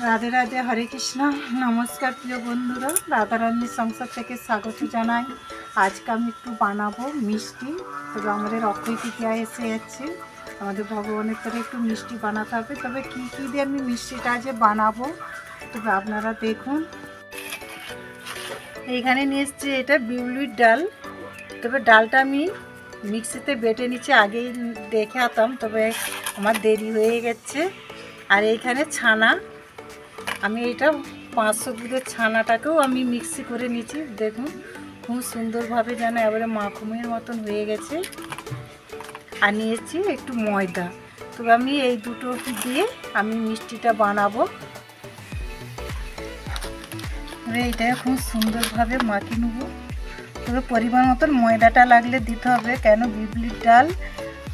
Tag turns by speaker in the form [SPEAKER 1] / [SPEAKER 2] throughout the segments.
[SPEAKER 1] রাধে রাধে, হরে কৃষ্ণ। নমস্কার প্রিয় বন্ধুরা, রাধারানীর সংসার থেকে স্বাগত জানাই। আজকে আমি একটু বানাবো মিষ্টি তবে আমাদের অক্ষয় তৃতীয়া এসে যাচ্ছে আমাদের ভগবানের তরে একটু মিষ্টি বানাতে হবে। তবে কী কী দিয়ে আমি মিষ্টিটা যে বানাবো তবে আপনারা দেখুন। এইখানে নিয়ে এসছি এটা বিউলির ডাল। তবে ডালটা আমি মিক্সিতে বেটে নিচ্ছি আগেই দেখে আতাম, তবে আমার দেরি হয়ে গেছে। আর এইখানে ছানা। আমি এটা পাঁচশো দুধের ছানাটাকেও আমি মিক্সি করে নিচ্ছি দেখুন, খুব সুন্দরভাবে যেন এবারে মাখুমের মতন হয়ে গেছে। আর নিয়েছি একটু ময়দা। তবে আমি এই দুটো দিয়ে আমি মিষ্টিটা বানাবো। এইটা খুব সুন্দরভাবে মাখিয়ে নেব। তবে পরিমাণ মতন ময়দাটা লাগলে দিতে হবে, কেন বিবলির ডাল।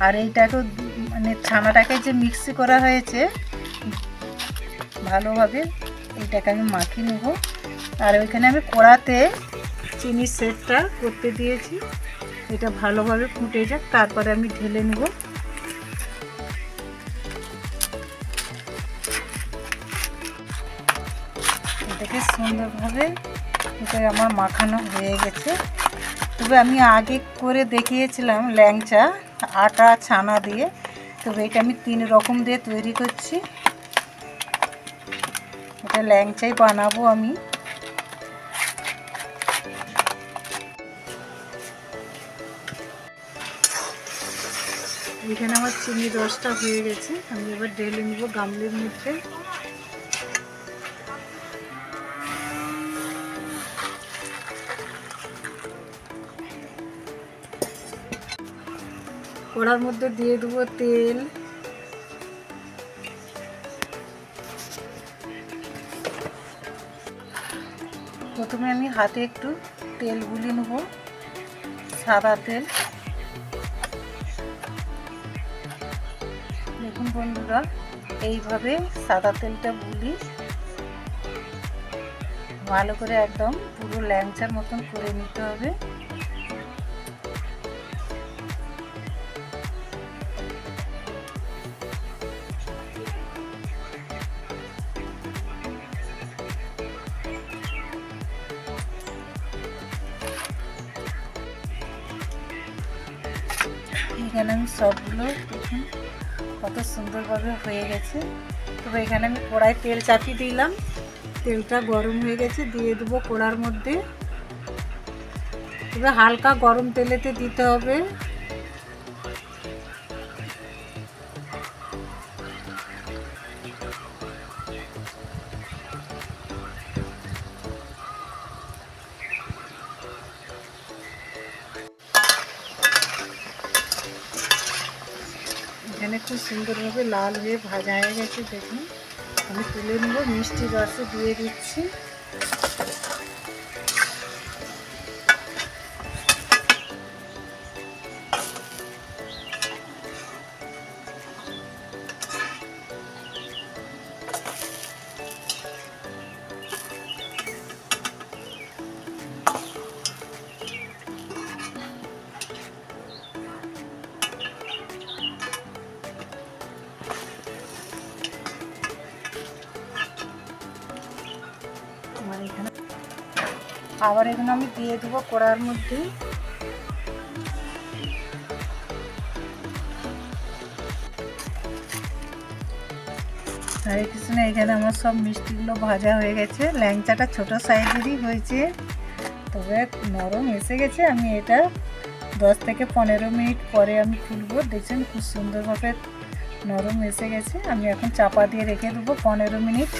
[SPEAKER 1] আর এইটাকেও মানে ছানাটাকে যে মিক্সি করা হয়েছে ভালোভাবে এইটাকে আমি মাখিয়ে নেব। আর ওইখানে আমি কড়াতে চিনির সেটটা করতে দিয়েছি। এটা ভালোভাবে ফুটে যাক, তারপরে আমি ঢেলে নেব। এটাকে সুন্দরভাবে এটা আমার মাখানো হয়ে গেছে। তবে আমি আগে করে দেখিয়েছিলাম ল্যাংচা, আটা, ছানা দিয়ে। তবে এটা আমি তিন রকম দিয়ে তৈরি করছি। এটা ল্যাংচাই বানাবো আমি। এখানে আমার চিনি রসটা হয়ে গেছে। আমি এবার ঢেলে নিব গামলির মধ্যে। কড়ার মধ্যে দিয়ে দেবো তেল। প্রথমে আমি হাতে একটু তেল গুলি নেব, সাদা তেল। দেখুন বন্ধুরা, এইভাবে সাদা তেলটা গুলি ভালো করে একদম পুরো ল্যাংচার মতন করে নিতে হবে। এখানে আমি সবগুলো দেখুন, কত সুন্দরভাবে হয়ে গেছে। তবে এখানে আমি কড়াই তেল চাপিয়ে দিলাম। তেলটা গরম হয়ে গেছে, দিয়ে দেবো কড়ার মধ্যে। তবে হালকা গরম তেলেতে দিতে হবে। এখানে খুব সুন্দরভাবে লাল হয়ে ভাজা হয়ে গেছে, দেখুন। আমি তুলে নেব, মিষ্টি রসে দিয়ে দিচ্ছি। আমার এখানে আবার আমি দিয়ে দেবো কড়ার মধ্যে। হরে এখানে আমার সব মিষ্টিগুলো ভাজা হয়ে গেছে। ল্যাংচাটা ছোট সাইজেরই হয়েছে, তবে নরম এসে গেছে। আমি এটা দশ থেকে পনেরো মিনিট পরে আমি খুলবো দেখছেন খুব সুন্দরভাবে নরম এসে গেছে। আমি এখন চাপা দিয়ে রেখে দেবো পনেরো মিনিট।